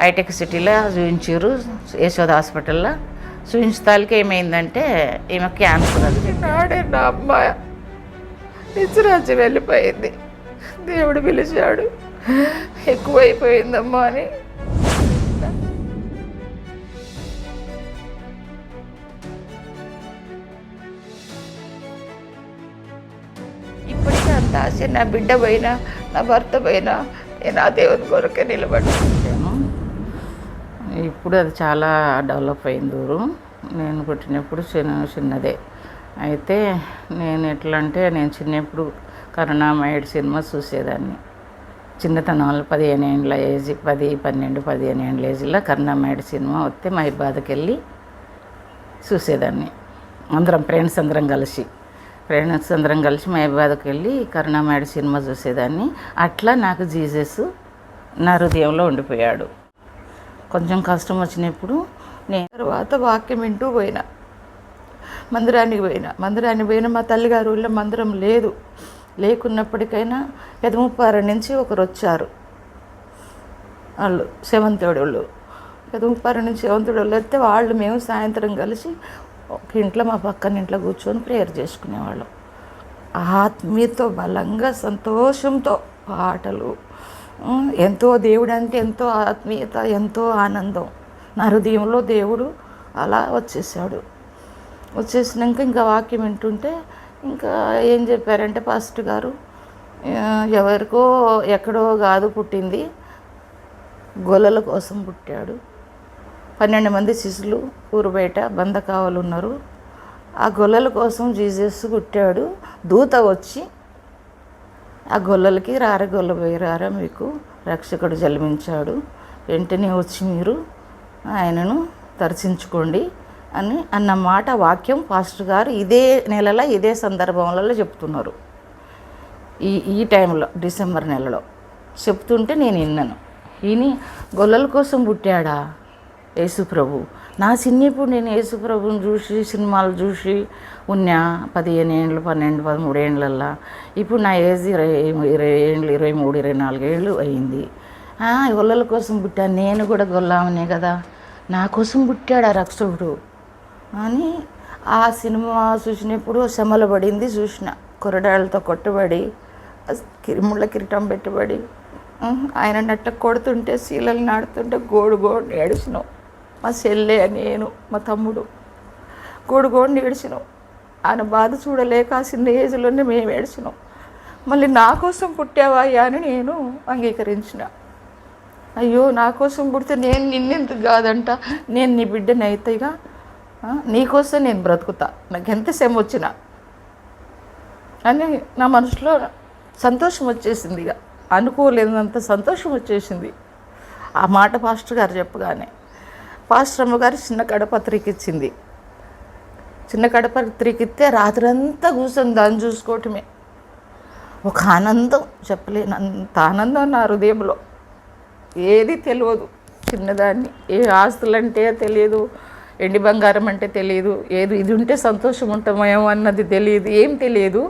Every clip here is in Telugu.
హైటెక్ సిటీలో చూపించారు యశోద హాస్పిటల్లో. చూపించడానికి ఏమైందంటే ఈమె క్యాన్సర్ అది. నాడే నా అమ్మాయి. నిజరాజ్యం వెళ్ళిపోయింది. దేవుడు పిలిచాడు. ఎక్కువైపోయిందమ్మా అని. ఇప్పటికీ అంత ఆశ నా బిడ్డ పోయినా నా భర్త పోయినా నేను ఆ దేవుని కొరకే నిలబడ్డాను. ఇప్పుడు అది చాలా డెవలప్ అయింది ఊరు. నేను పుట్టినప్పుడు చిన్న చిన్నదే. అయితే నేను ఎట్లా అంటే నేను చిన్నప్పుడు కరుణామయుడు సినిమా చూసేదాన్ని. చిన్నతనంలో పదిహేను ఏండ్ల ఏజ్ పది పన్నెండు పదిహేను ఏళ్ళ ఏజ్లో కరుణామయుడు సినిమా వస్తే మా బాధకి వెళ్ళి చూసేదాన్ని. అందరం ఫ్రెండ్స్ అందరం కలిసి. ఫ్రెండ్స్ అందరం కలిసి మా వెళ్ళి కరుణామయుడు సినిమా చూసేదాన్ని. అట్లా నాకు జీసస్ నా హృదయంలో ఉండిపోయాడు. కొంచెం కష్టం వచ్చినప్పుడు నేను తర్వాత వాక్యం వింటూ పోయినా. మందిరానికి పోయినా. మందిరానికి పోయినా మా తల్లిగారు ఊళ్ళో మందిరం లేదు. లేకున్నప్పటికైనా పెదముప్పార నుంచి ఒకరు వచ్చారు. వాళ్ళు సెవంతుడు వాళ్ళు. పెదముప్పార నుంచి సెవంతుడు వాళ్ళు వస్తే వాళ్ళు మేము సాయంత్రం కలిసి ఒక ఇంట్లో మా పక్కన ఇంట్లో కూర్చొని ప్రేయర్ చేసుకునేవాళ్ళం. ఆత్మీయతో బలంగా సంతోషంతో పాటలు ఎంతో దేవుడు అంటే ఎంతో ఆత్మీయత ఎంతో ఆనందం. నా హృదయంలో దేవుడు అలా వచ్చేసాడు. వచ్చేసినాక ఇంకా వాక్యం వింటుంటే ఇంకా ఏం చెప్పారంటే పాస్టర్ గారు ఎవరికో ఎక్కడో కాదు పుట్టింది గొల్లల కోసం పుట్టాడు. పన్నెండు మంది శిశులు ఊరు బయట బంధకావలు ఉన్నారు. ఆ గొల్లల కోసం జీసస్ పుట్టాడు. దూత వచ్చి ఆ గొల్లలకి రార గొల్ల పోయిరారా మీకు రక్షకుడు జన్మించాడు. వెంటనే వచ్చి మీరు ఆయనను దర్శించుకోండి అని అన్న మాట వాక్యం పాస్టర్ గారు ఇదే నెలలో ఇదే సందర్భంలో చెప్తున్నారు. ఈ ఈ టైంలో డిసెంబర్ నెలలో. చెప్తుంటే నేను విన్నాను. విని గొల్లల కోసం పుట్టాడా? యేసుప్రభు. నా చిన్నప్పుడు నేను యేసుప్రభుని చూసి సినిమాలు చూసి ఉన్నా పదిహేను ఏండ్లు పన్నెండు పదమూడు ఏండ్లల్లా ఇప్పుడు నా ఏజ్ ఇరవై ఇరవై ఏండ్లు ఇరవై మూడు ఇరవై నాలుగు ఏళ్ళు అయింది. గొల్లల కోసం పుట్టాను. నేను కూడా గొల్లామనే కదా. నా కోసం ఆ రక్షకుడు. అని ఆ సినిమా చూసినప్పుడు శమల పడింది. చూసిన కొరడాలతో కొట్టబడి ఆ ముళ్ళ కిరీటం పెట్టుబడి ఆయన నట్ట కొడుతుంటే శీలలు నాడుతుంటే గోడు గోడు ఏడిచినాం మా చెల్లె నేను మా తమ్ముడు గోడు గోడు ఆయన బాధ చూడలేక ఆ చిన్న ఏజ్లోనే మేము ఏడిచినాం. మళ్ళీ నా కోసం పుట్టావాయ్యా అని నేను అంగీకరించిన. అయ్యో నా కోసం పుడితే నేను నిన్నెందుకు కాదంట? నేను నీ బిడ్డని అయితేగా నీకోసం నేను బ్రతుకుతా. నాకు ఎంత శ్రమ వచ్చినా. అని నా మనసులో సంతోషం వచ్చేసింది ఇక అనుకోలేనంత సంతోషం వచ్చేసింది. ఆ మాట పాస్టర్ గారు చెప్పగానే. పాశ్రమ గారు చిన్న కడపత్రిక ఇచ్చింది చిన్న కడపత్రికి ఇస్తే రాత్రంతా కూర్చొని దాన్ని చూసుకోవటమే. ఒక ఆనందం చెప్పలేనంత ఆనందం నా హృదయంలో. ఏది తెలియదు చిన్నదాన్ని. ఏ ఆస్తులంటే తెలియదు ఎండి బంగారం అంటే తెలియదు ఏది ఇది ఉంటే సంతోషం ఉంటామేమో అన్నది తెలియదు ఏం తెలియదు.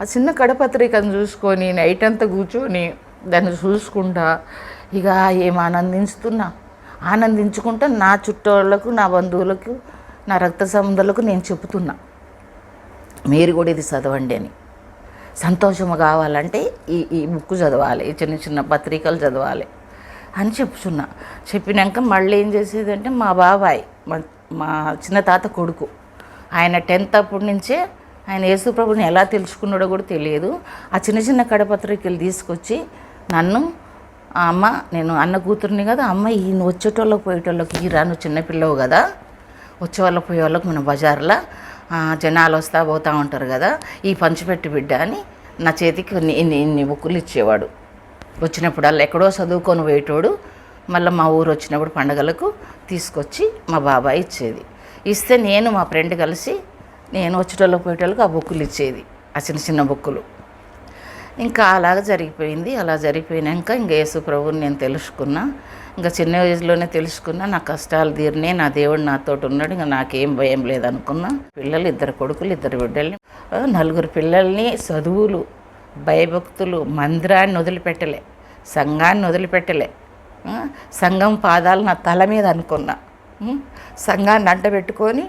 ఆ చిన్న కడపత్రికను చూసుకొని నైట్ అంతా కూర్చొని దాన్ని చూసుకుంటా ఇక ఏం ఆనందిస్తున్నా? ఆనందించుకుంటూ నా చుట్టోళ్ళకు నా బంధువులకు నా రక్త సంబంధాలకు నేను చెబుతున్నా. మీరు కూడా ఇది చదవండి అని. సంతోషము కావాలంటే ఈ ఈ బుక్ చదవాలి చిన్న చిన్న పత్రికలు చదవాలి అని చెప్తున్నా. చెప్పినాక మళ్ళీ ఏం చేసేదంటే మా బాబాయ్ మా మా చిన్న తాత కొడుకు ఆయన టెన్త్ అప్పటి నుంచే ఆయన యేసుప్రభుని ఎలా తెలుసుకున్నాడో కూడా తెలియదు. ఆ చిన్న చిన్న కడపత్రికలు తీసుకొచ్చి నన్ను ఆ అమ్మ నేను అన్న కూతురుని కదా అమ్మ ఈ వచ్చేటోళ్ళకి పోయేటోళ్ళకి ఈ రాను చిన్నపిల్లవు కదా. వచ్చే వాళ్ళకి మన బజార్లో జనాలు వస్తా పోతూ ఉంటారు కదా. ఈ పంచిపెట్టి బిడ్డ అని నా చేతికి ఇన్ని ఇన్ని ఇన్ని బుక్కులు ఇచ్చేవాడు. వచ్చినప్పుడల్లా ఎక్కడో చదువుకొని పోయేటోడు మళ్ళీ మా ఊరు వచ్చినప్పుడు పండగలకు తీసుకొచ్చి మా బాబాయ్ ఇచ్చేది. ఇస్తే నేను మా ఫ్రెండ్ కలిసి నేను వచ్చేటోళ్ళకి పోయేటోళ్ళకి ఆ బుక్కులు ఇచ్చేది ఆ చిన్న చిన్న బుక్కులు. ఇంకా అలాగ జరిగిపోయింది. అలా జరిగిపోయినాక ఇంకా యేసు ప్రభుని నేను తెలుసుకున్నా. ఇంకా చిన్న వయసులోనే తెలుసుకున్నా నా కష్టాలు తీరినే నా దేవుడు నాతో ఉన్నాడు ఇంకా నాకేం భయం లేదనుకున్నా. పిల్లలు ఇద్దరు కొడుకులు ఇద్దరు బిడ్డల్ని నలుగురు పిల్లల్ని చదువులు భయభక్తులు మందిరాన్ని వదిలిపెట్టలే సంఘాన్ని వదిలిపెట్టలే సంఘం పాదాలు నా తల మీద అనుకున్నా. సంఘాన్ని అంట పెట్టుకొని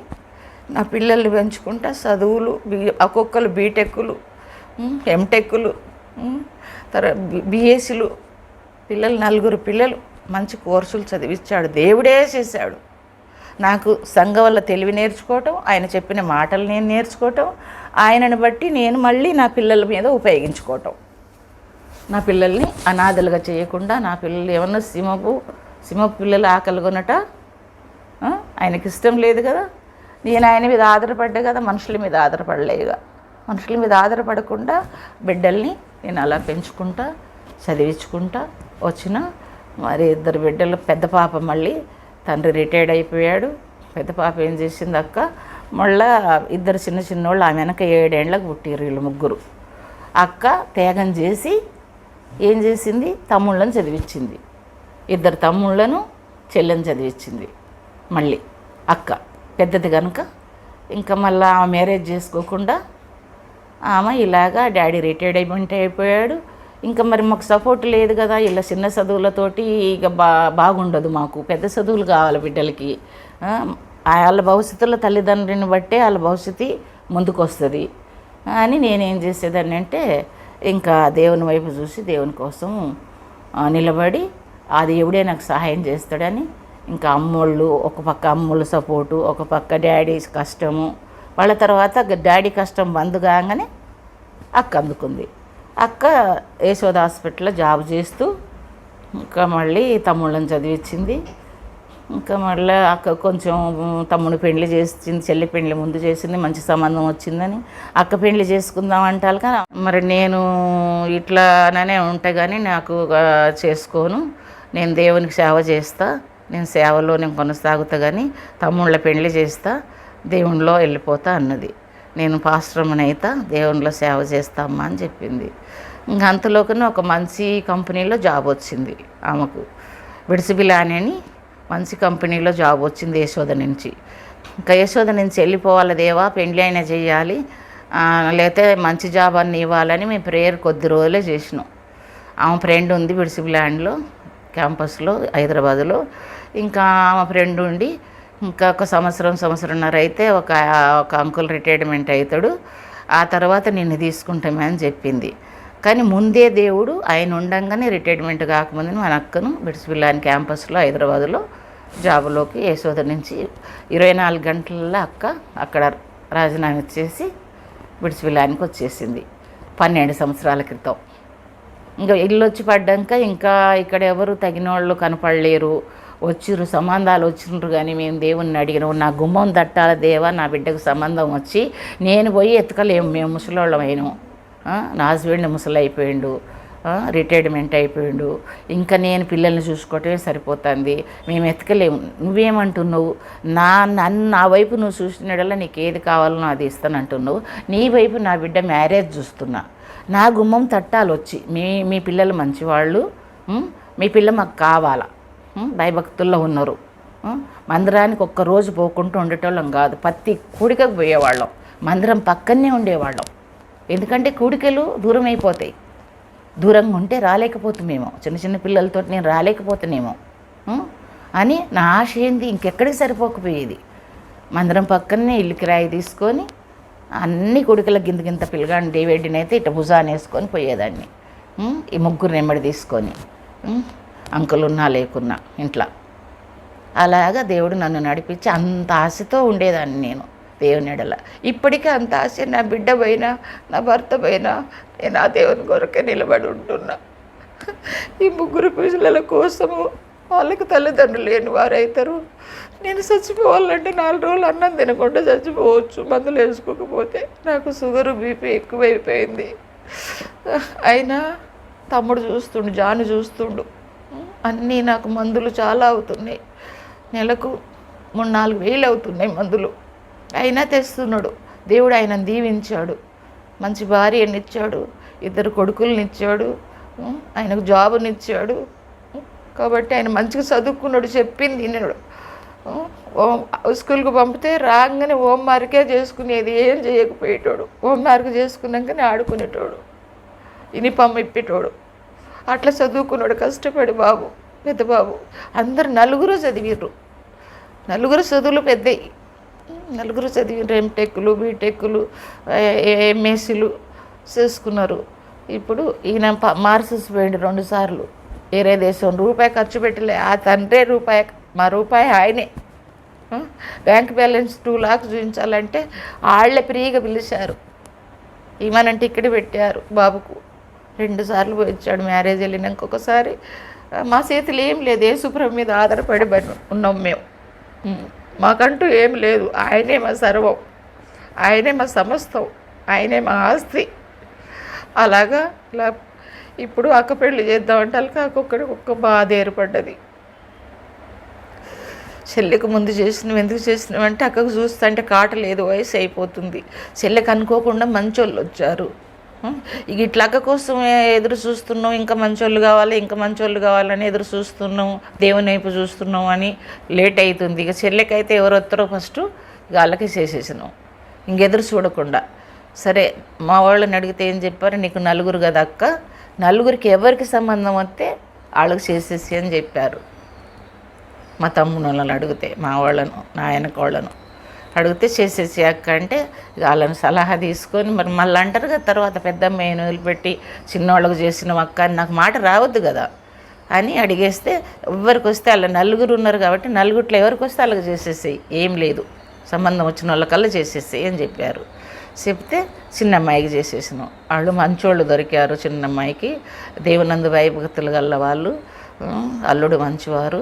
నా పిల్లల్ని పెంచుకుంటా చదువులు బి ఒక్కొక్కరు బీటెక్కులు ఎంటెక్కులు తర్వాత బీఎస్సీలు పిల్లలు నలుగురు పిల్లలు మంచి కోర్సులు చదివించాడు దేవుడే చేశాడు. నాకు సంఘం వల్ల తెలివి నేర్చుకోవటం ఆయన చెప్పిన మాటలు నేను నేర్చుకోవటం ఆయనను బట్టి నేను మళ్ళీ నా పిల్లల మీద ఉపయోగించుకోవటం. నా పిల్లల్ని అనాథలుగా చేయకుండా నా పిల్లలు ఏమన్నా సింహపు సింహపు పిల్లలు ఆకలి కొనట ఆయనకి ఇష్టం లేదు కదా. నేను ఆయన మీద ఆధారపడ్డా కదా మనుషుల మీద ఆధారపడలేదుగా మనుషుల మీద ఆధారపడకుండా బిడ్డల్ని నేను అలా పెంచుకుంటా చదివించుకుంటా వచ్చిన మరి ఇద్దరు బిడ్డలు పెద్ద పాప మళ్ళీ తండ్రి రిటైర్డ్ అయిపోయాడు. పెద్ద పాప ఏం చేసింది అక్క? మళ్ళా ఇద్దరు చిన్న చిన్నోళ్ళు ఆమె వెనక ఏడేళ్ళకి పుట్టిరు వీళ్ళు ముగ్గురు. అక్క త్యాగం చేసి ఏం చేసింది? తమ్ముళ్ళని చదివించింది ఇద్దరు తమ్ముళ్ళను చెల్లెని చదివించింది మళ్ళీ అక్క. పెద్దది కనుక ఇంకా మళ్ళీ ఆమె మ్యారేజ్ చేసుకోకుండా ఆమె ఇలాగా డాడీ రిటైర్డ్ అయిపోయింటే అయిపోయాడు. ఇంకా మరి మాకు సపోర్ట్ లేదు కదా ఇలా చిన్న చదువులతోటి ఇక బా బాగుండదు మాకు. పెద్ద చదువులు కావాలి బిడ్డలకి. ఆ, వాళ్ళ భవిష్యత్తులో తల్లిదండ్రుని బట్టే వాళ్ళ భవిష్యత్తు ముందుకు వస్తుంది అని నేనేం చేసేదాన్ని అంటే ఇంకా దేవుని వైపు చూసి దేవుని కోసం నిలబడి ఆ దేవుడే నాకు సహాయం చేస్తాడని ఇంకా అమ్మోళ్ళు ఒక పక్క అమ్మోళ్ళు సపోర్టు ఒక పక్క డాడీ కష్టము వాళ్ళ తర్వాత డాడీ కష్టం బంద్ కాగానే అక్క అందుకుంది. అక్క యశోద హాస్పిటల్లో జాబ్ చేస్తూ ఇంకా మళ్ళీ తమ్ముళ్ళని చదివించింది ఇంకా మళ్ళీ అక్క కొంచెం తమ్ముడు పెళ్ళి చేసింది చెల్లి పెళ్ళి ముందు చేసింది మంచి సంబంధం వచ్చిందని అక్క పెళ్ళి చేసుకుందాం అంటారు కానీ మరి నేను ఇట్లానే ఉంటే కానీ నాకు చేసుకోను నేను దేవునికి సేవ చేస్తా నేను సేవలో నేను కొనసాగుతా కానీ తమ్ముళ్ళ పెళ్ళి చేస్తా దేవునిలో వెళ్ళిపోతా అన్నది. నేను పాశ్రమని అయితే దేవునిలో సేవ చేస్తామ్మా అని చెప్పింది. ఇంకా అంతలోకనే ఒక మంచి కంపెనీలో జాబ్ వచ్చింది ఆమెకు. విడిసిబిలాని అని మంచి కంపెనీలో జాబ్ వచ్చింది యశోద నుంచి. ఇంకా యశోద నుంచి వెళ్ళిపోవాలి దేవా పెండ్లి అయినా చేయాలి. లేకపోతే మంచి జాబ్ అన్ని ఇవ్వాలని మేము ప్రేయర్ కొద్ది రోజులే చేసినాం. ఆమె ఫ్రెండ్ ఉంది విడిసిబిలాండ్లో క్యాంపస్లో హైదరాబాద్లో. ఇంకా ఆమె ఫ్రెండ్ ఉండి ఇంకా ఒక సంవత్సరం సంవత్సరంన్నర అయితే ఒక ఒక అంకుల్ రిటైర్మెంట్ అవుతాడు ఆ తర్వాత నిన్ను తీసుకుంటామే అని చెప్పింది. కానీ ముందే దేవుడు ఆయన ఉండంగానే రిటైర్మెంట్ కాకముందు మన అక్కను బిడ్స్పిల్లాని క్యాంపస్లో హైదరాబాద్లో జాబులోకి యశోద నుంచి ఇరవై నాలుగు గంటలలో అక్క అక్కడ రాజీనామా చేసి బిడ్స్పిల్లానికి వచ్చేసింది పన్నెండు సంవత్సరాల క్రితం. ఇంకా ఇల్లు వచ్చి పడ్డాక ఇంకా ఇక్కడ ఎవరు తగిన వాళ్ళు కనపడలేరు. వచ్చిర్రు సంబంధాలు వచ్చిండ్రు కానీ మేము దేవుణ్ణి అడిగినాం. నా గుమ్మం తట్టాల దేవా? నా బిడ్డకు సంబంధం వచ్చి నేను పోయి ఎత్తుకలేము. మేము ముసలోళ్ళం అయినాం. నా హస్బెండ్ ముసలి అయిపోయిండు రిటైర్మెంట్ అయిపోయిండు. ఇంకా నేను పిల్లల్ని చూసుకోవటమే సరిపోతుంది. మేము ఎతకలేము నువ్వేమంటున్నావు? నా నన్ను నా వైపు నువ్వు చూసినడల్లా నీకు ఏది కావాలో అది ఇస్తానంటున్నావు. నీ వైపు నా బిడ్డ మ్యారేజ్ చూస్తున్నా. నా గుమ్మం తట్టాలు వచ్చి మీ మీ పిల్లలు మంచివాళ్ళు మీ పిల్ల మాకు కావాలా? భయభక్తుల్లో ఉన్నారు. మందిరానికి ఒక్క రోజు పోకుండా ఉండేటోళ్ళం కాదు. ప్రతి కూడికకు పోయేవాళ్ళం. మందిరం పక్కనే ఉండేవాళ్ళం. ఎందుకంటే కూడికలు దూరం అయిపోతాయి. దూరంగా ఉంటే రాలేకపోతున్నామేమో. చిన్న చిన్న పిల్లలతో నేను రాలేకపోతున్నానేమో అని నా ఆశ ఏంది? ఇంకెక్కడికి సరిపోకపోయేది. మందిరం పక్కనే ఇల్లు కిరాయి తీసుకొని అన్ని కొడుకుల గింత గింత పిల్లగాని డేవిడ్ని అయితే ఇట్ట భుజాన్ని వేసుకొని పోయేదాన్ని. ఈ ముగ్గురు నెమ్మడి తీసుకొని. అంకులున్నా అంకులు ఉన్నా లేకున్నా ఇంట్లో. అలాగా దేవుడు నన్ను నడిపించి అంత ఆశతో ఉండేదాన్ని నేను దేవుని ఎడల. ఇప్పటికీ అంత ఆశ నా బిడ్డ పోయినా నా భర్త పోయినా నేను ఆ దేవుని కొరకే నిలబడి ఉంటున్నా. ఈ ముగ్గురు పిల్లల కోసము వాళ్ళకి తల్లిదండ్రులు లేని వారైతారు. నేను చచ్చిపోవాలంటే నాలుగు రోజులు అన్నం తినకుండా చచ్చిపోవచ్చు మందులు వేసుకోకపోతే నాకు షుగర్ బీపీ ఎక్కువైపోయింది. అయినా తమ్ముడు చూస్తుండు జాను చూస్తుండు. అన్నీ నాకు మందులు చాలా అవుతున్నాయి. నెలకు మూడు నాలుగు వేలు అవుతున్నాయి మందులు. అయినా తెస్తున్నాడు. దేవుడు ఆయన దీవించాడు. మంచి భార్యనిచ్చాడు ఇద్దరు కొడుకులనిచ్చాడు ఆయనకు జాబునిచ్చాడు కాబట్టి ఆయన మంచిగా చదువుకున్నాడు చెప్పింది విన్నాడు ఉం, స్కూల్కి పంపితే రాగానే హోమ్ మార్కే చేసుకునేది ఏం చేయకపోయేటోడు. హోమ్ మార్క్ చేసుకున్నాకనే ఆడుకునేటోడు. యూనిఫామ్ ఇప్పేటోడు. అట్లా చదువుకున్నాడు కష్టపడి బాబు పెద్ద బాబు. అందరు నలుగురు చదివిర్రు. నలుగురు చదువులు పెద్దవి నలుగురు చదివిర్రు ఎంటెక్కులు బీటెక్కులు ఎంఎస్సీలు చేసుకున్నారు. ఇప్పుడు ఈయన ప- మార్సెస్ పోయిండు రెండుసార్లు వేరే దేశం రూపాయి ఖర్చు పెట్టలే. ఆ తండ్రే రూపాయి మా రూపాయి ఆయనే. బ్యాంక్ బ్యాలెన్స్ టూ లాక్స్ చూపించాలంటే వాళ్ళే ఫ్రీగా పిలిచారు. ఇవ్వనంటే ఇక్కడ పెట్టారు బాబుకు. రెండుసార్లు వచ్చాడు మ్యారేజ్ వెళ్ళినాక ఒకసారి. మా చేతులు ఏం లేదు ఏసుప్రభు మీద ఆధారపడి ఉన్నాం మేము. మాకంటూ ఏం లేదు. ఆయనే మా సర్వం. ఆయనే మా సమస్తం. ఆయనే మా ఆస్తి. అలాగా ఇలా ఇప్పుడు అక్క పెళ్ళి చేద్దామంటే వాళ్ళకి ఒక్కొక్కడి ఒక్క బాధ ఏర్పడ్డది. చెల్లెకు ముందు చేసినవి ఎందుకు చేసినవి అంటే అక్కకు చూస్తుంటే కాట లేదు వయసు అయిపోతుంది. చెల్లికి అనుకోకుండా మంచోళ్ళు వచ్చారు. ఇక ఇట్లాక అక్క కోసం ఎదురు చూస్తున్నాం ఇంకా మంచోళ్ళు కావాలి ఇంకా మంచోళ్ళు కావాలని ఎదురు చూస్తున్నాం దేవుని వైపు చూస్తున్నాం అని లేట్ అవుతుంది ఇక చెల్లెకైతే ఎవరు వస్తారో ఫస్ట్ ఇక వాళ్ళకి చేసేసినాం. ఇంకెదురు చూడకుండా. సరే మా వాళ్ళని అడిగితే ఏం చెప్పారు? నీకు నలుగురు కదా అక్క. నలుగురికి ఎవరికి సంబంధం వస్తే వాళ్ళకి చేసేసి అని చెప్పారు. మా తమ్ముడు వాళ్ళని అడిగితే మా వాళ్ళను నా వాళ్ళను. అడిగితే చేసేసి అక్క అంటే వాళ్ళని సలహా తీసుకొని మరి మళ్ళీ అంటారు కదా తర్వాత పెద్ద మేను వదిలిపెట్టి చిన్నవాళ్ళకు చేసిన అక్క అని నాకు మాట రావద్దు కదా అని అడిగేస్తే ఎవరికి వస్తే వాళ్ళ నలుగురు ఉన్నారు కాబట్టి నలుగురిలో ఎవరికి వస్తే వాళ్ళకి చేసేసేయి. ఏం లేదు సంబంధం వచ్చిన వాళ్ళకల్లా చేసేసేయి అని చెప్పారు. చెప్తే చిన్న అమ్మాయికి చేసేసినాం. వాళ్ళు మంచోళ్ళు దొరికారు చిన్న అమ్మాయికి. దేవునందు భయభక్తులు గల్ల వాళ్ళు అల్లుడు మంచివారు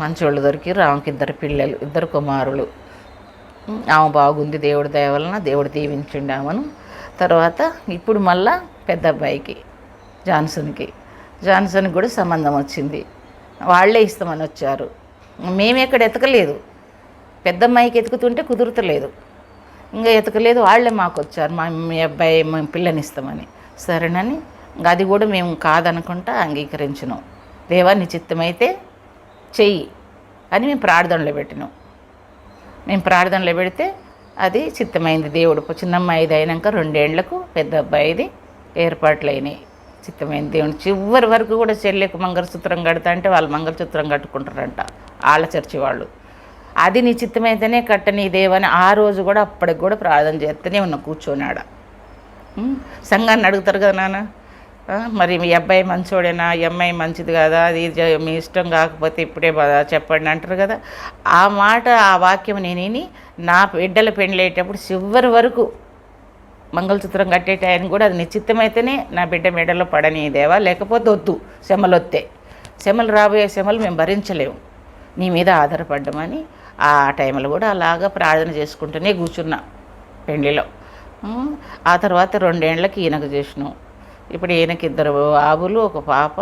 మంచోళ్ళు దొరికి ఆమెకి ఇద్దరు పిల్లలు ఇద్దరు కుమారులు. ఆమె బాగుంది దేవుడి దయ వలన దేవుడు దీవించండి ఆమెను. తర్వాత ఇప్పుడు మళ్ళా పెద్ద అబ్బాయికి జాన్సన్కి. జాన్సన్కి కూడా సంబంధం వచ్చింది. వాళ్ళే ఇస్తామని వచ్చారు. మేము ఎక్కడ ఎతకలేదు. పెద్ద అమ్మాయికి ఎతుకుతుంటే కుదురుతలేదు. ఇంకా ఎతకలేదు వాళ్ళే మాకు వచ్చారు. మా మీ అబ్బాయి మేము పిల్లనిస్తామని సరేనని ఇంకా అది కూడా మేము కాదనుకుంటా అంగీకరించినాం. దేవా నిశ్చిత్తమైతే చిత్తమైతే చెయ్యి అని మేము ప్రార్థనలో పెట్టినాం. మేము ప్రార్థనలో పెడితే అది చిత్తమైంది. దేవుడు చిన్నమ్మాయిది అయినాక రెండేళ్ళకు పెద్ద అబ్బాయిది ఏర్పాట్లు అయినాయి చిత్తమైంది దేవుడు చివరి వరకు కూడా చెల్లెకు మంగళసూత్రం కడతా అంటే వాళ్ళు మంగళసూత్రం కట్టుకుంటారంట వాళ్ళ చర్చి వాళ్ళు. అది నీ చిత్తమైతేనే కట్టని దేవని ఆ రోజు కూడా అప్పటికి కూడా ప్రార్థన చేస్తూనే ఉన్న కూర్చొని ఆడ. సంఘాన్ని అడుగుతారు కదా నాన్న? మరి మీ అబ్బాయి మంచోడేనా? ఈ అమ్మాయి మంచిది కదా అది మీ ఇష్టం కాకపోతే ఇప్పుడే చెప్పండి అంటారు కదా. ఆ మాట ఆ వాక్యం నేను విని నా బిడ్డల పెళ్ళేటప్పుడు చివరి వరకు మంగళసూత్రం కట్టే టైం కూడా అది నిశ్చితమైతేనే నా బిడ్డ మెడలో పడనీదేవా లేకపోతే వద్దు శమలు వస్తే శమలు రాబోయే శమలు మేము భరించలేము. నీ మీద ఆధారపడ్డమని ఆ టైంలో కూడా అలాగా ప్రార్థన చేసుకుంటూనే కూర్చున్నా పెళ్ళిలో ఆ తర్వాత రెండేళ్ళకి ఈయనకు చేసినాం. ఇప్పుడు ఈయనకి ఇద్దరు ఆవులు ఒక పాప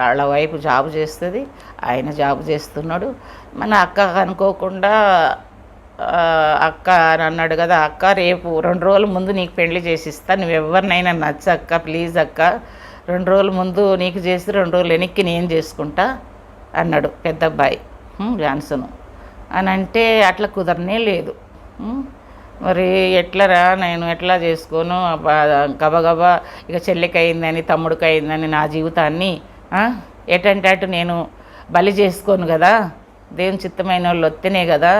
వాళ్ళ వైపు జాబ్ చేస్తుంది ఆయన జాబ్ చేస్తున్నాడు. మన అక్క అనుకోకుండా అక్క అని అన్నాడు కదా అక్క రేపు రెండు రోజుల ముందు నీకు పెళ్ళి చేసిస్తా నువ్వు ఎవరినైనా నచ్చ అక్క ప్లీజ్ అక్క రెండు రోజుల ముందు నీకు చేసి రెండు రోజులు వెనక్కి నేను చేసుకుంటా అన్నాడు పెద్ద అబ్బాయి జాన్సన్ అని అంటే అట్లా కుదరనే లేదు మరి ఎట్లరా నేను ఎట్లా చేసుకోను? గబగబా ఇక చెల్లికి అయిందని తమ్ముడికి అయిందని నా జీవితాన్ని ఎటంటే అటు నేను బలి చేసుకోను కదా? దేవుని చిత్తమైన వాళ్ళు వస్తేనే కదా?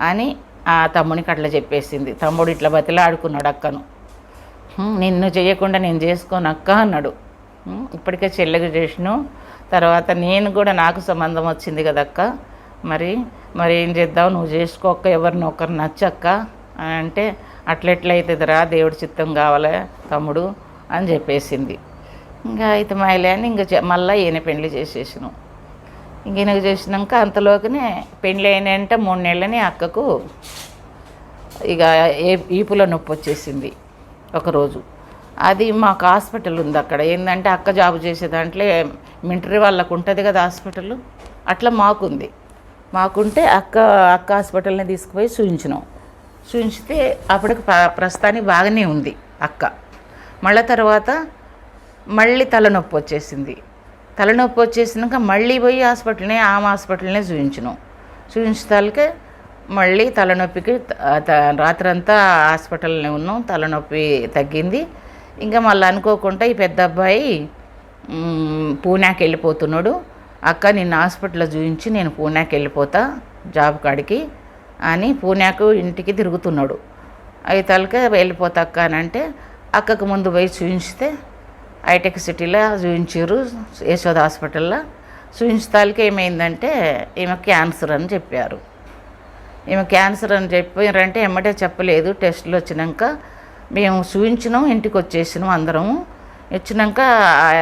అని ఆ తమ్మునికి అట్లా చెప్పేసింది. తమ్ముడు ఇట్లా బతిలాడుకున్నాడు అక్కను. నిన్ను చేయకుండా నేను చేసుకోను అక్క అన్నాడు. ఇప్పటికే చెల్లెకి చేసినావు తర్వాత నేను కూడా నాకు సంబంధం వచ్చింది కదక్క మరి మరి ఏం చేద్దాం? నువ్వు చేసుకోక ఎవరిని ఒకరు నచ్చక్క అంటే అట్లెట్లయితుందిరా దేవుడి చిత్తం కావాలా తమ్ముడు అని చెప్పేసింది. ఇంకా అయితే మాయలే అని ఇంకా మళ్ళీ ఈయన పెళ్ళి చేసేసినాం. ఇంక ఈయనకు చేసినాక అంతలోకినే పెళ్ళి అయినంటే మూడు నెలలని అక్కకు ఇక ఏ ఈపులో నొప్పి వచ్చేసింది ఒకరోజు. అది మాకు హాస్పిటల్ ఉంది అక్కడ. ఏంటంటే అక్క జాబ్ చేసే దాంట్లో మిలిటరీ వాళ్ళకు ఉంటుంది కదా హాస్పిటల్ అట్లా మాకుంది. మాకుంటే అక్క అక్క హాస్పిటల్ని తీసుకుపోయి చూయించినాం. చూపించితే అప్పటికి ప్రస్తుతానికి బాగానే ఉంది అక్క. మళ్ళీ తర్వాత మళ్ళీ తలనొప్పి వచ్చేసింది. తలనొప్పి వచ్చేసినాక మళ్ళీ పోయి హాస్పిటల్నే ఆమె హాస్పిటల్నే చూపించను చూపించాలకే మళ్ళీ తలనొప్పికి రాత్రంతా హాస్పిటల్నే ఉన్నాం తలనొప్పి తగ్గింది. ఇంకా మళ్ళీ అనుకోకుండా ఈ పెద్ద అబ్బాయి పూణాకి వెళ్ళిపోతున్నాడు. అక్క నిన్ను హాస్పిటల్లో చూపించి నేను పూణాకి వెళ్ళిపోతా జాబ్ కాడికి. అని పూణేకు ఇంటికి తిరుగుతున్నాడు. అవి తలక వెళ్ళిపోతా అక్క అని అంటే అక్కకు ముందు పోయి చూపించితే హైటెక్ సిటీలో చూపించారు యశోద హాస్పిటల్లో. చూపించతాలకి ఏమైందంటే ఈమె క్యాన్సర్ అని చెప్పారు. ఈమె క్యాన్సర్ అని చెప్పారంటే ఎమ్మటే చెప్పలేదు. టెస్టులు వచ్చినాక మేము చూపించినాం ఇంటికి వచ్చేసినాం అందరము వచ్చినాక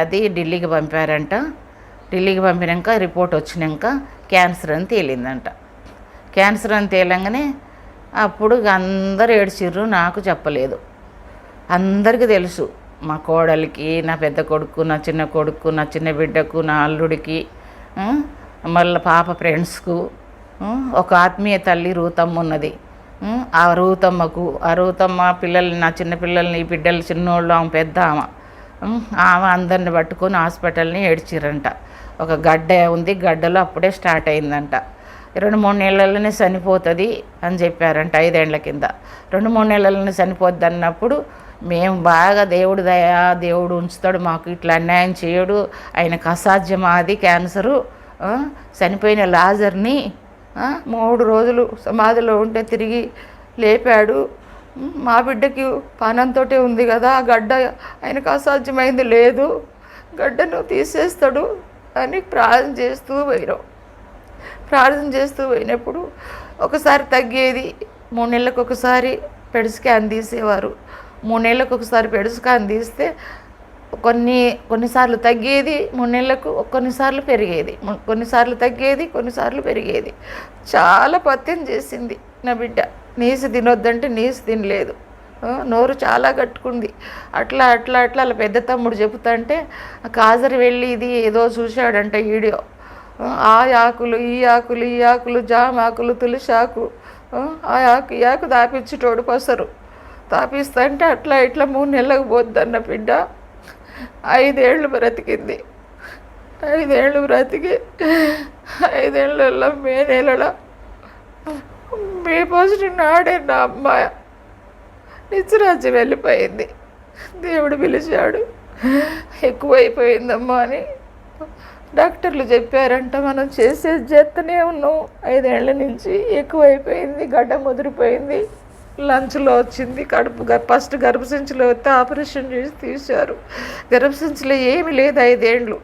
అది ఢిల్లీకి పంపారంట. ఢిల్లీకి పంపినాక రిపోర్ట్ వచ్చినాక క్యాన్సర్ అని తేలిందంట. క్యాన్సర్ అని తేలంగానే అప్పుడు అందరు ఏడ్చిర్రు నాకు చెప్పలేదు. అందరికీ తెలుసు మా కోడలికి నా పెద్ద కొడుకు నా చిన్న కొడుకు నా చిన్న బిడ్డకు నా అల్లుడికి మళ్ళీ పాప ఫ్రెండ్స్కు ఒక ఆత్మీయ తల్లి రూతమ్మ ఉన్నది. ఆ, రూతమ్మకు ఆ రూతమ్మ పిల్లల్ని నా చిన్న పిల్లల్ని ఈ బిడ్డలు చిన్నోళ్ళు ఆమె పెద్ద ఆమె. ఆమె అందరిని పట్టుకొని హాస్పిటల్ని ఏడ్చిరంట ఒక గడ్డ ఉంది గడ్డలో అప్పుడే స్టార్ట్ అయిందంట. రెండు మూడు నెలలనే చనిపోతుంది అని చెప్పారంట ఐదేండ్ల కింద. రెండు మూడు నెలలనే చనిపోద్ది అన్నప్పుడు మేము బాగా దేవుడు దయా దేవుడు ఉంచుతాడు మాకు ఇట్లా అన్యాయం చేయడు ఆయనకు అసాధ్యం అది క్యాన్సరు చనిపోయిన లాజర్ని మూడు రోజులు సమాధిలో ఉంటే తిరిగి లేపాడు. మా బిడ్డకి పానంతో ఉంది కదా గడ్డ ఆయనకు అసాధ్యమైంది లేదు. గడ్డను తీసేస్తాడు అని ప్రార్థన చేస్తూ పోయినాం. ప్రార్థన చేస్తూ పోయినప్పుడు ఒకసారి తగ్గేది మూడు నెలలకు ఒకసారి పెడుసుకాన్ తీసేవారు. మూడు నెలలకు ఒకసారి పెడుసుకాన్ తీస్తే కొన్ని కొన్నిసార్లు తగ్గేది మూడు నెలలకు కొన్నిసార్లు పెరిగేది. కొన్నిసార్లు తగ్గేది కొన్నిసార్లు పెరిగేది. చాలా పత్యం చేసింది నా బిడ్డ. నీసు తినొద్దంటే నీసు తినలేదు. నోరు చాలా కట్టుకుంది. అట్లా అట్లా అట్లా అలా పెద్ద తమ్ముడు చెబుతుంటే కాజరి వెళ్ళి ఇది ఏదో చూశాడంట వీడియో. ఆ ఆకులు ఈ ఆకులు ఈ ఆకులు జామ ఆకులు తులిసి ఆకు ఆ, ఆ ఆకు ఈ ఆకు తాపించుటోడు పసరు తాపిస్తంటే అట్లా ఇట్లా మూడు నెలలకు పోద్దన్న బిడ్డ ఐదేళ్ళు బ్రతికింది. ఐదేళ్ళు బ్రతికి ఐదేళ్ళలో మే నెలలో మే పాజిటివ్ నాడే నా అమ్మాయి నిత్యరాజ్యం వెళ్ళిపోయింది. దేవుడు పిలిచాడు ఎక్కువైపోయిందమ్మా అని. డాక్టర్లు చెప్పారంట మనం చేసేది చేస్తూనే ఉన్నాం. ఐదేళ్ళ నుంచి ఎక్కువైపోయింది గడ్డ ముదిరిపోయింది. లంచ్లో వచ్చింది కడుపు ఫస్ట్ గర్భసంచిలో వస్తే ఆపరేషన్ చేసి తీశారు. గర్భసంచిలో ఏమీ లేదు ఐదేండ్లు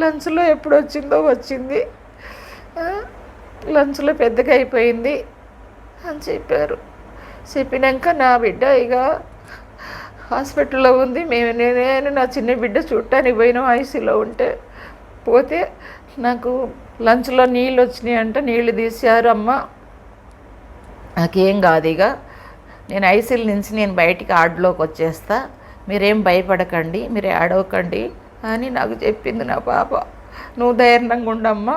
లంచ్లో ఎప్పుడు వచ్చిందో వచ్చింది. లంచ్లో పెద్దగా అయిపోయింది అని చెప్పారు. చెప్పినాక నా బిడ్డ ఇక హాస్పిటల్లో ఉంది. మేము నేను నా చిన్న బిడ్డ చూడటానికి పోయినాం ఐసీలో ఉంటే. పోతే నాకు లంచ్లో నీళ్ళు వచ్చినాయి అంటే నీళ్ళు తీసారు అమ్మ. నాకేం కాదు ఇక నేను ఐసీల నుంచి నేను బయటికి ఆడలోకి వచ్చేస్తా. మీరేం భయపడకండి మీరు ఆడవకండి అని నాకు చెప్పింది నా పాప. నువ్వు ధైర్యంగా ఉండమ్మా.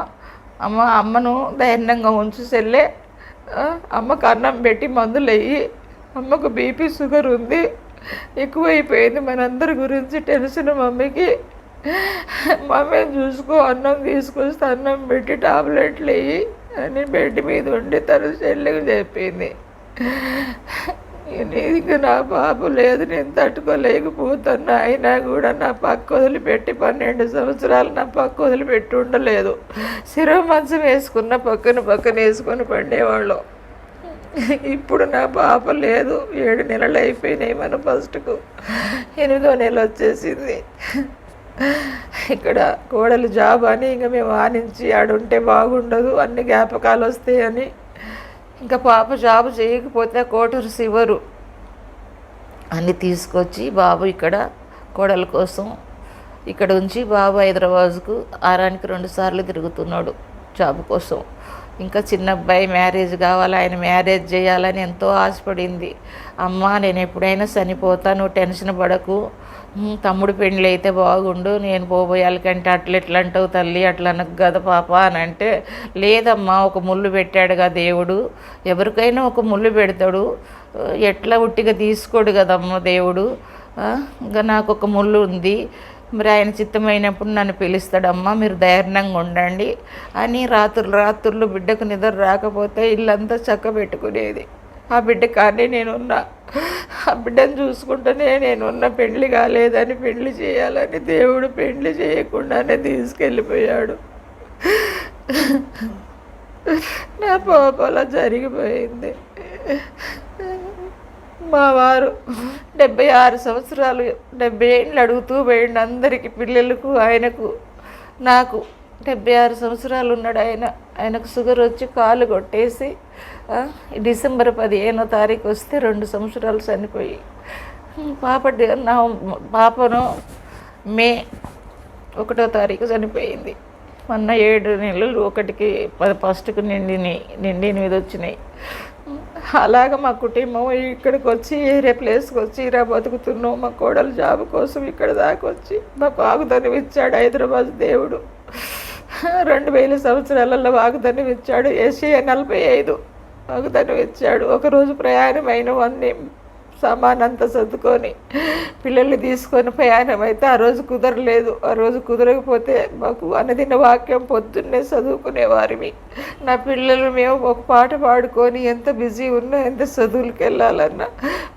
అమ్మ అమ్మను ధైర్యంగా ఉంచు సెల్లే అమ్మకు అన్నం పెట్టి మందులు వెయ్యి అమ్మకు బీపీ షుగర్ ఉంది. ఎక్కువైపోయింది మనందరి గురించి టెన్షన్ మమ్మీకి. మమ్మీ చూసుకో అన్నం తీసుకొస్తే అన్నం పెట్టి టాబ్లెట్లు వెయ్యి అని బెడ్ మీద ఉండి తను చెల్లెకి చెప్పింది. నీకు నా బాబు లేదు నేను తట్టుకోలేకపోతున్నా. అయినా కూడా నా పక్క వదిలిపెట్టి పన్నెండు సంవత్సరాలు నా పక్క వదిలిపెట్టి ఉండలేదు. శిరవ మంచం వేసుకున్న పక్కన పక్కన వేసుకొని పండేవాళ్ళం. ఇప్పుడు నా పాప లేదు. ఏడు నెలలు అయిపోయినాయి మన ఫస్ట్కు. ఎనిమిదో నెల వచ్చేసింది. ఇక్కడ కోడలు జాబ్ అని ఇంకా మేము ఆనించి ఆడుంటే బాగుండదు అన్ని జ్ఞాపకాలు వస్తాయి అని ఇంకా పాప జాబ్ చేయకపోతే కోటరు సివరు అన్ని తీసుకొచ్చి బాబు ఇక్కడ కోడల కోసం ఇక్కడ ఉంచి బాబు హైదరాబాద్కు ఆరానికి రెండు సార్లు తిరుగుతున్నాడు జాబ్ కోసం. ఇంకా చిన్న అబ్బాయి మ్యారేజ్ కావాలి ఆయన మ్యారేజ్ చేయాలని ఎంతో ఆశపడింది. అమ్మ నేను ఎప్పుడైనా చనిపోతాను టెన్షన్ పడకు తమ్ముడు పెళ్ళి అయితే బాగుండు నేను పోబోయాలకంటే అట్లా ఎట్లా అంటావు తల్లి అట్లా అనకు కదా పాప అని అంటే లేదమ్మా ఒక ముళ్ళు పెట్టాడుగా దేవుడు ఎవరికైనా ఒక ముళ్ళు పెడతాడు ఎట్లా ఉట్టిగా తీసుకోడు కదమ్మా దేవుడు ఇంకా నాకు ఒక ముళ్ళు ఉంది మరి ఆయన చిత్తమైనప్పుడు నన్ను పిలుస్తాడమ్మా మీరు ధైర్యంగా ఉండండి అని రాత్రులు రాత్రులు బిడ్డకు నిద్ర రాకపోతే ఇల్లంతా చక్క పెట్టుకునేది ఆ బిడ్డ కానీ నేనున్నా. ఆ బిడ్డను చూసుకుంటూనే నేనున్న పెళ్ళి కాలేదని పెళ్ళి చేయాలని దేవుడు పెళ్ళి చేయకుండానే తీసుకెళ్ళిపోయాడు. నా పాపలా జరిగిపోయింది. మా వారు డెబ్బై ఆరు సంవత్సరాలు డెబ్బై ఏళ్ళు అడుగుతూ పోయిండు అందరికీ పిల్లలకు ఆయనకు నాకు. డెబ్బై ఆరు సంవత్సరాలు ఉన్నాడు ఆయన. ఆయనకు షుగర్ వచ్చి కాలు కొట్టేసి డిసెంబర్ పదిహేనో తారీఖు వస్తే రెండు సంవత్సరాలు చనిపోయి. పాప నా పాపను మే ఒకటో తారీఖు చనిపోయింది. మొన్న ఏడు నెలలు ఒకటికి ప- ఫస్ట్కి నిండిని నిండి ఎనిమిది వచ్చినాయి. అలాగ మా కుటుంబం ఇక్కడికి వచ్చి ఏరే ప్లేస్కి వచ్చి ఇలా బతుకుతున్నాం మా కోడలు జాబ్ కోసం ఇక్కడ దాకా వచ్చి మాకు ఆగుదనం ఇచ్చాడు హైదరాబాద్ దేవుడు. రెండు వేల సంవత్సరాలలో వాగ్దానం ఇచ్చాడు. ఏసీఏ నలభై ఐదు వాగ్దానం ఇచ్చాడు. ఒకరోజు ప్రయాణం అయిన సామానంతా సర్దుకొని పిల్లల్ని తీసుకొని ప్రయాణం అయితే ఆ రోజు కుదరలేదు. ఆ రోజు కుదరకపోతే మాకు అనదిన వాక్యం పొద్దున్నే చదువుకునేవారిమి నా పిల్లలు మేము ఒక పాట పాడుకొని ఎంత బిజీ ఉన్నా ఎంత చదువులకు వెళ్ళాలన్నా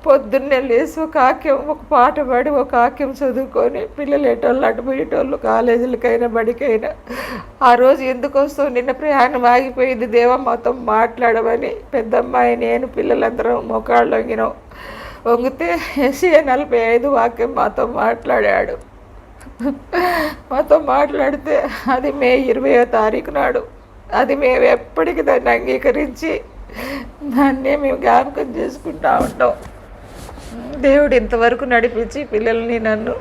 పొద్దున్నే లేచి ఒక ఆక్యం ఒక పాట పాడి ఒక వాక్యం చదువుకొని పిల్లలు ఎటోళ్ళు అటు పోయేటోళ్ళు కాలేజీలకైనా బడికైనా ఆ రోజు ఎందుకు వస్తావు? నిన్న ప్రయాణం ఆగిపోయింది. దేవ మాతో మాట్లాడమని పెద్దమ్మాయి నేను పిల్లలందరం మొకాళ్ళు వంగినాం వంగితే ఎస్ఏ నలభై ఐదు వాక్యం మాతో మాట్లాడాడు. మాతో మాట్లాడితే అది మే ఇరవయో తారీఖు నాడు. అది మేము ఎప్పటికీ దాన్ని అంగీకరించి దాన్నే మేము జ్ఞాపకం చేసుకుంటా ఉంటాం దేవుడు ఇంతవరకు నడిపించి పిల్లల్ని నన్ను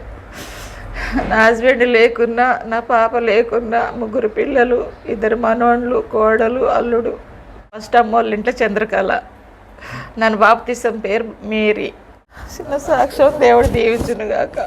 నా హస్బెండ్ లేకున్నా నా పాప లేకున్నా ముగ్గురు పిల్లలు ఇద్దరు మనోళ్ళు కోడలు అల్లుడు ఫస్ట్ అమ్మోళ్ళ ఇంట్లో చంద్రకళ. నన్ను బాప్తిసం పేరు మేరీ. చిన్న సాక్ష్యం దేవుడు దీవించునుగాక.